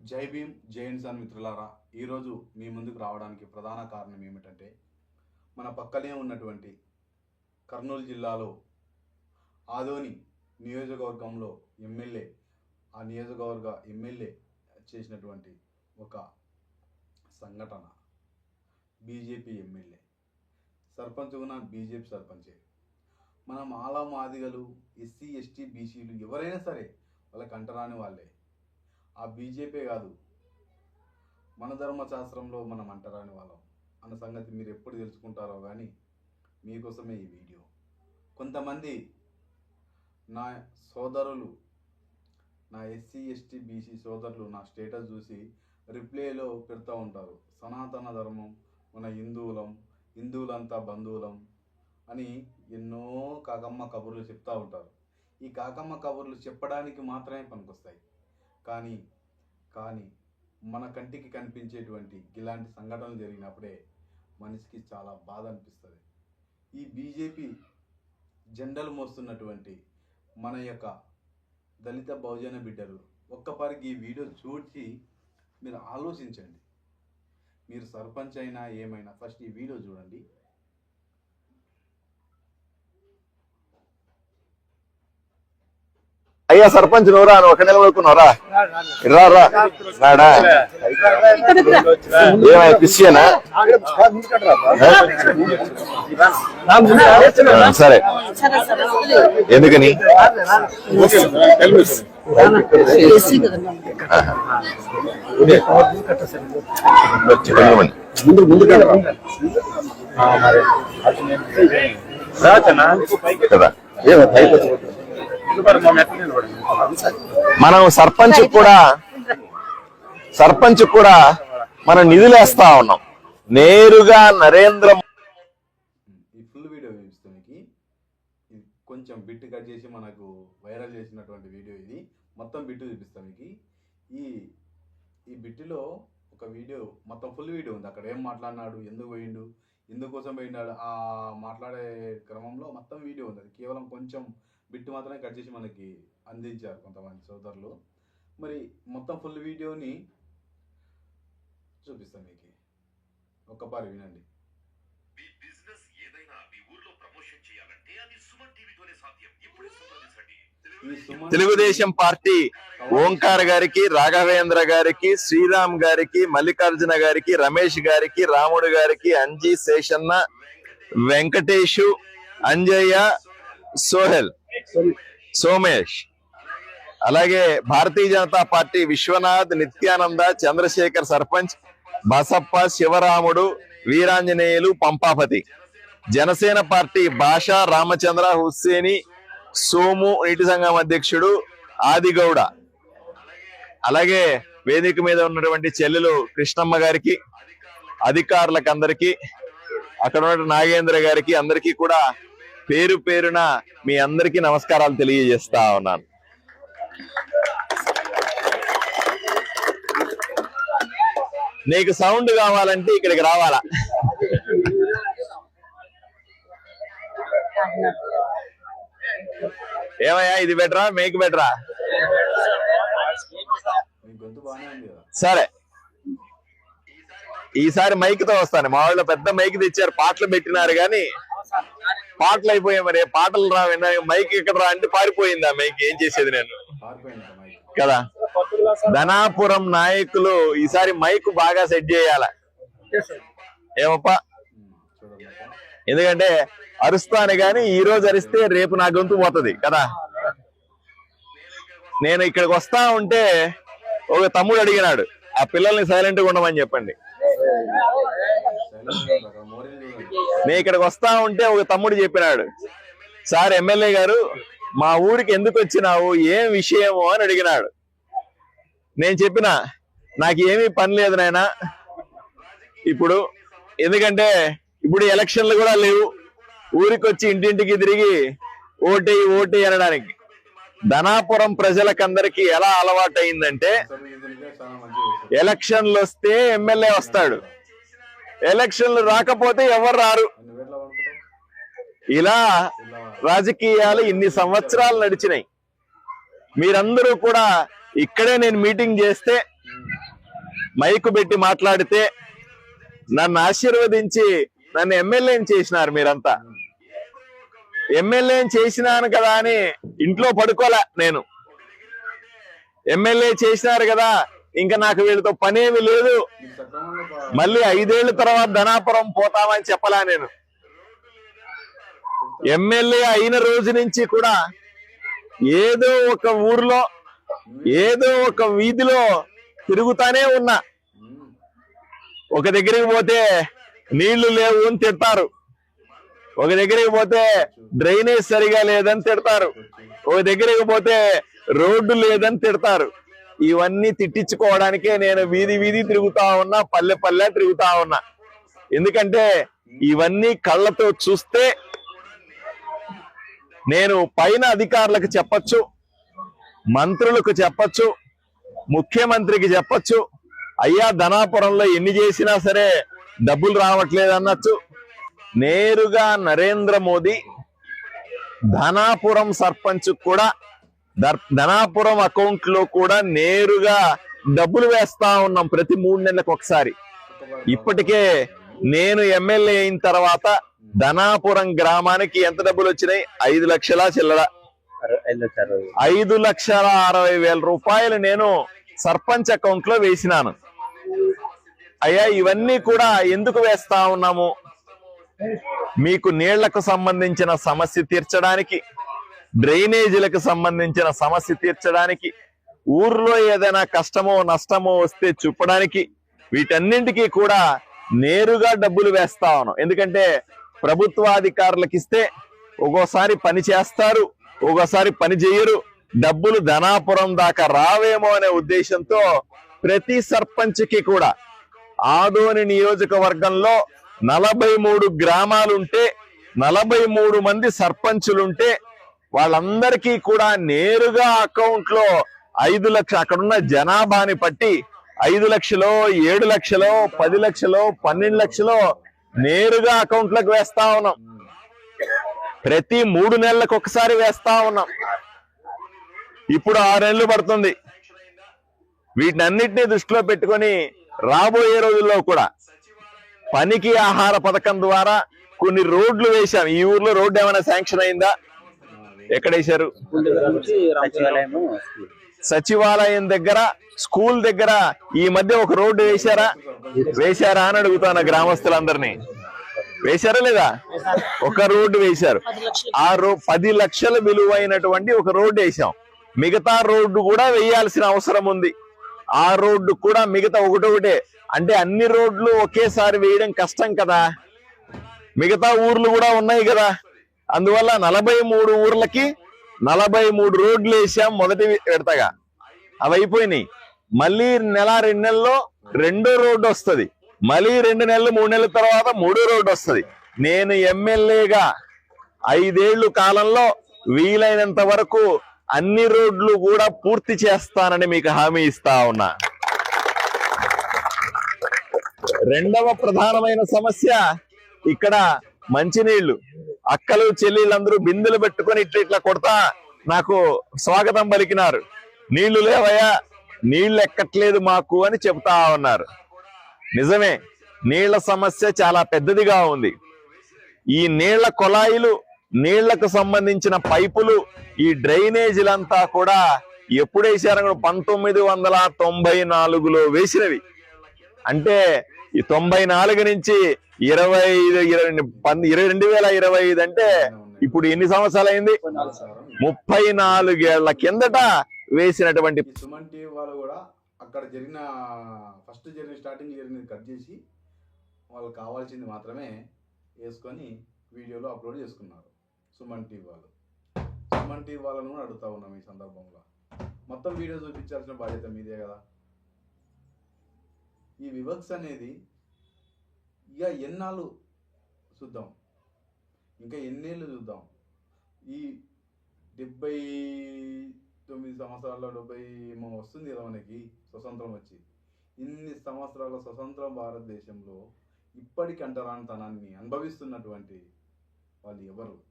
జై భీమ్ జై ఇన్సాన్ మిత్రులారా ఈరోజు మీ ముందుకు రావడానికి ప్రధాన కారణం ఏమిటంటే మన పక్కనే ఉన్నటువంటి కర్నూలు జిల్లాలో ఆదోని నియోజకవర్గంలో ఎమ్మెల్యే ఆ నియోజకవర్గ ఎమ్మెల్యే చేసినటువంటి ఒక సంఘటన. బీజేపీ ఎమ్మెల్యే సర్పంచ్ ఉన్న బీజేపీ సర్పంచే. మనం ఆలా మాదిగలు ఎస్సీ ఎస్టీ బీసీలు ఎవరైనా సరే వాళ్ళకి అంటరాని వాళ్ళే. ఆ బీజేపీ కాదు. మన ధర్మశాస్త్రంలో మనం అంటరాని వాళ్ళం. అన్న సంగతి మీరు ఎప్పుడు తెలుసుకుంటారో కానీ మీకోసమే ఈ వీడియో. కొంతమంది నా సోదరులు నా ఎస్సీ ఎస్టీ బీసీ సోదరులు నా స్టేటస్ చూసి రిప్లైలో పెడతా ఉంటారు. సనాతన ధర్మం మన హిందువులం హిందువులంతా బంధువులం అని ఎన్నో కాకమ్మ కబుర్లు చెప్తూ ఉంటారు. ఈ కాకమ్మ కబుర్లు చెప్పడానికి మాత్రమే పనికొస్తాయి. కానీ కానీ మన కంటికి కనిపించేటువంటి ఇలాంటి సంఘటనలు జరిగినప్పుడే మనిషికి చాలా బాధ అనిపిస్తుంది. ఈ బీజేపీ జెండలు మోస్తున్నటువంటి మన యొక్క దళిత బహుజన బిడ్డలు ఒక్కపారికి ఈ వీడియో చూసి మీరు ఆలోచించండి. మీరు సర్పంచ్ అయినా ఏమైనా ఫస్ట్ ఈ వీడియో చూడండి. అయ్యా సర్పంచ్ నువ్వురా నువ్వు ఒక నిలబడుకున్నావురా రా రా రాడా? పిసియేనా? ఆ, సరే. ఎందుకని? చెప్పండి కదా. మనం సర్పంచ్ కూడా సర్పంచ్ కూడా మనం నిధులేస్తా ఉన్నాం. నేరుగా నరేంద్ర ఈ ఫుల్ వీడియో చూపిస్తానికి కొంచెం బిట్ కట్ చేసి మనకు వైరల్ చేసినటువంటి వీడియో ఇది. మొత్తం బిట్ చూపిస్తాం మీకు. ఈ ఈ బిట్టులో ఒక వీడియో మొత్తం ఫుల్ వీడియో ఉంది. అక్కడ ఏం మాట్లాడినాడు ఎందుకు పోయిండు ఎందుకోసం పోయినాడు ఆ మాట్లాడే క్రమంలో మొత్తం వీడియో ఉంది. కేవలం కొంచెం బిట్ మాత్రమే కట్ చేసి మనకి అందించారు కొంతమంది సోదరులు. మరి మొత్తం ఫుల్ వీడియోని చూపిస్తాం మీకు. ఒక్కపారి వినండి. మీ బిజినెస్ ఏదైనా మీ ఊర్లో ప్రమోషన్ చేయాలంటే అది సుమన్ టీవీతోనే సాధ్యం. ఇప్పుడే సంప్రదించండి తెలుగుదేశం పార్టీ ఓంకార్ గారికి రాఘవేంద్ర గారికి శ్రీరామ్ గారికి మల్లికార్జున గారికి రమేష్ గారికి రాముడు గారికి అంజీ శేషన్న వెంకటేషు అంజయ్య సోహెల్. సోమేష్. అలాగే భారతీయ జనతా పార్టీ విశ్వనాథ్ నిత్యానంద చంద్రశేఖర్ సర్పంచ్ బసప్ప శివరాముడు వీరాంజనేయులు పంపాపతి. జనసేన పార్టీ భాష రామచంద్ర హుస్సేని సోము నీటి సంఘం అధ్యక్షుడు ఆదిగౌడ. అలాగే వేదిక మీద ఉన్నటువంటి చెల్లెలు కృష్ణమ్మ గారికి అధికారులకు అందరికీ అక్కడ ఉన్న నాగేంద్ర గారికి అందరికీ కూడా పేరు పేరున మీ అందరికీ నమస్కారాలు తెలియజేస్తా ఉన్నాను. నీకు సౌండ్ కావాలంటే ఇక్కడికి రావాలా? ఏమయ్యా ఇది బెటరా మేక్ బెటరా సరే. ఈసారి మైక్తో వస్తాను. మా వాళ్ళు పెద్ద మైక్ తెచ్చారు పాటలు పెట్టినారు కానీ పాటలు అయిపోయాయి మరి. పాటలు రా మైక్ ఇక్కడ రా అంటే పారిపోయింది ఆ మైక్. ఏం చేసేది నేను? కదా? ధనాపురం నాయకులు ఈసారి మైక్ బాగా సెట్ చేయాల? ఏమప్పా? ఎందుకంటే అరుస్తాను గాని ఈ రోజు అరిస్తే రేపు నా గొంతు పోతది కదా? నేను ఇక్కడికి వస్తా ఉంటే ఒక తమ్ముడు అడిగినాడు ఆ పిల్లల్ని సైలెంట్గా ఉండమని చెప్పండి. నేను ఇక్కడికి వస్తా ఉంటే ఒక తమ్ముడు చెప్పినాడు. సార్ ఎమ్మెల్యే గారు మా ఊరికి ఎందుకు వచ్చినావు? ఏం విషయము? అని అడిగినాడు. నేను చెప్పిన నాకు ఏమీ పని లేదు నాయన. ఇప్పుడు ఎందుకంటే ఇప్పుడు ఎలక్షన్లు కూడా లేవు. ఊరికి వచ్చి ఇంటింటికి తిరిగి ఓటేయి ఓటేయి అనడానికి. ధనాపురం ప్రజలకందరికీ ఎలా అలవాటైందంటే అయిందంటే ఎలక్షన్లు వస్తే ఎమ్మెల్యే వస్తాడు. ఎలక్షన్లు రాకపోతే ఎవరు రారు? ఇలా రాజకీయాలు ఇన్ని సంవత్సరాలు నడిచినాయి. మీరందరూ కూడా ఇక్కడే నేను మీటింగ్ చేస్తే మైకు పెట్టి మాట్లాడితే నన్ను ఆశీర్వదించి నన్ను ఎమ్మెల్యేని చేసినారు మీరంతా. ఎమ్మెల్యేని చేసినాను కదా అని ఇంట్లో పడుకోలే నేను. ఎమ్మెల్యే చేసినారు కదా ఇంకా నాకు వీళ్ళతో పనేమి లేదు. మళ్ళీ ఐదేళ్ళ తర్వాత ధనాపురం పోతామని చెప్పలా నేను. ఎమ్మెల్యే అయిన రోజు నుంచి కూడా ఏదో ఒక ఊర్లో ఏదో ఒక వీధిలో తిరుగుతానే ఉన్నా. ఒక దగ్గరికి పోతే నీళ్ళు లేవు అని తిడతారు. ఒక దగ్గరికి పోతే డ్రైనేజ్ సరిగా లేదని తిడతారు. ఒక దగ్గరికి పోతే రోడ్డు లేదని తిడతారు. ఇవన్నీ తిట్టించుకోవడానికే నేను వీధి వీధి తిరుగుతా ఉన్నా పల్లె పల్లె తిరుగుతా ఉన్నా. ఎందుకంటే ఇవన్నీ కళ్ళతో చూస్తే నేను పైన అధికారులకు చెప్పచ్చు మంత్రులకు చెప్పచ్చు ముఖ్యమంత్రికి చెప్పచ్చు అయ్యా ధనాపురంలో ఎన్ని చేసినా సరే డబ్బులు రావట్లేదు అనొచ్చు నేరుగా నరేంద్ర మోదీ ధనాపురం సర్పంచ్ కూడా ధనాపురం అకౌంట్లో కూడా నేరుగా డబ్బులు వేస్తా ఉన్నాం ప్రతి మూడు నెలలకు ఒకసారి. ఇప్పటికే నేను ఎమ్మెల్యే అయిన తర్వాత ధనాపురం గ్రామానికి ఎంత డబ్బులు వచ్చినాయి? ఐదు లక్షల చిల్లర. ఐదు లక్షల అరవై వేల రూపాయలు నేను సర్పంచ్ అకౌంట్లో వేసినాను. అయ్యా ఇవన్నీ కూడా ఎందుకు వేస్తా ఉన్నాము? మీకు నీళ్ళకు సంబంధించిన సమస్య తీర్చడానికి డ్రైనేజీలకు సంబంధించిన సమస్య తీర్చడానికి ఊర్లో ఏదైనా కష్టమో నష్టమో వస్తే చూపడానికి వీటన్నింటికి కూడా నేరుగా డబ్బులు వేస్తా ఉన్నాం. ఎందుకంటే ప్రభుత్వాధికారులకు ఇస్తే ఒక్కోసారి పని చేస్తారు ఒక్కోసారి పని చేయరు డబ్బులు ధనాపురం దాకా రావేమో అనే ఉద్దేశంతో ప్రతి సర్పంచ్కి కూడా ఆదోని నియోజకవర్గంలో నలభై మూడు గ్రామాలుంటే నలభై మూడు మంది సర్పంచులుంటే వాళ్ళందరికీ కూడా నేరుగా అకౌంట్లో ఐదు లక్ష అక్కడున్న జనాభాని పట్టి ఐదు లక్షలో ఏడు లక్షలో పది లక్షలో పన్నెండు లక్షలో నేరుగా అకౌంట్లకు వేస్తా ఉన్నాం. ప్రతి మూడు నెలలకు ఒకసారి వేస్తా ఉన్నాం. ఇప్పుడు ఆరు నెలలు పడుతుంది. వీటినన్నిటినీ దృష్టిలో పెట్టుకొని రాబోయే రోజుల్లో కూడా పనికి ఆహార పథకం ద్వారా కొన్ని రోడ్లు వేశాం. ఈ ఊర్లో రోడ్డు ఏమైనా శాంక్షన్ అయిందా? ఎక్కడ వేశారు? సచివాలయము సచివాలయం దగ్గర స్కూల్ దగ్గర ఈ మధ్య ఒక రోడ్డు వేశారా? వేశారా అని అడుగుతాను గ్రామస్తులందరినీ. వేశారా లేదా? ఒక రోడ్డు వేశారు. ఆ రో పది లక్షల విలువైనటువంటి ఒక రోడ్డు వేశాం. మిగతా రోడ్డు కూడా వేయాల్సిన అవసరం ఉంది. ఆ రోడ్డు కూడా మిగతా ఒకటొకటే అంటే అన్ని రోడ్లు ఒకేసారి వేయడం కష్టం కదా. మిగతా ఊర్లు కూడా ఉన్నాయి కదా. అందువల్ల నలభై మూడు ఊర్లకి నలభై మూడు రోడ్లు వేసాం మొదటి విడతగా. అవి అయిపోయినాయి. మళ్ళీ నెల రెండు నెలల్లో రెండో రోడ్డు వస్తుంది. మళ్ళీ రెండు నెలలు మూడు నెలల తర్వాత మూడో రోడ్డు వస్తుంది. నేను ఎమ్మెల్యేగా ఐదేళ్ళు కాలంలో వీలైనంత వరకు అన్ని రోడ్లు కూడా పూర్తి చేస్తానని మీకు హామీ ఇస్తా ఉన్నా. రెండవ ప్రధానమైన సమస్య ఇక్కడ మంచినీళ్ళు అక్కలు చెల్లెళ్ళందరూ బిందెలు పెట్టుకొని ఇట్లా ఇట్లా కొడతా నాకు స్వాగతం పలికినారు. నీళ్ళు లేవయ్యా నీళ్ళు ఎక్కట్లేదు మాకు అని చెప్తా ఉన్నారు. నిజమే నీళ్ళ సమస్య చాలా పెద్దదిగా ఉంది. ఈ నీళ్ళ కొలాయిలు నీళ్ళకు సంబంధించిన పైపులు ఈ డ్రైనేజీలంతా కూడా ఎప్పుడు పంతొమ్మిది వందల తొంభై నాలుగులో వేసినవి. అంటే ఈ తొంభై నాలుగు నుంచి ఇరవై ఐదు ఇరవై ఇరవై రెండు వేల ఇరవై ఐదు అంటే ఇప్పుడు ఎన్ని సంవత్సరాలు అయింది? ముప్పై నాలుగేళ్ళ కిందట వేసినటువంటి ఈ సుమన్ టీవీ వాళ్ళు కూడా అక్కడ జరిగిన ఫస్ట్ జరిగిన స్టార్టింగ్ జరిగినది కట్ చేసి వాళ్ళకి కావాల్సింది మాత్రమే వేసుకొని వీడియోలో అప్లోడ్ చేసుకున్నారు సుమన్ టీవీ వాళ్ళు. సుమన్ టీవీ వాళ్ళను కూడా అడుగుతా ఉన్నాం ఈ సందర్భంలో. మొత్తం వీడియో చూపించాల్సిన బాధ్యత మీదే కదా? ఈ వివక్స్ అనేది ఇక ఎన్నాళ్ళు చూద్దాం. ఇంకా ఎన్నేళ్ళు చూద్దాం. ఈ డెబ్బై తొమ్మిది సంవత్సరాల్లో డెబ్బై ఏమో వస్తుంది కదా మనకి స్వతంత్రం వచ్చి. ఇన్ని సంవత్సరాల స్వతంత్ర భారతదేశంలో ఇప్పటికి అంటరానితనాన్ని అనుభవిస్తున్నటువంటి వాళ్ళు ఎవరు?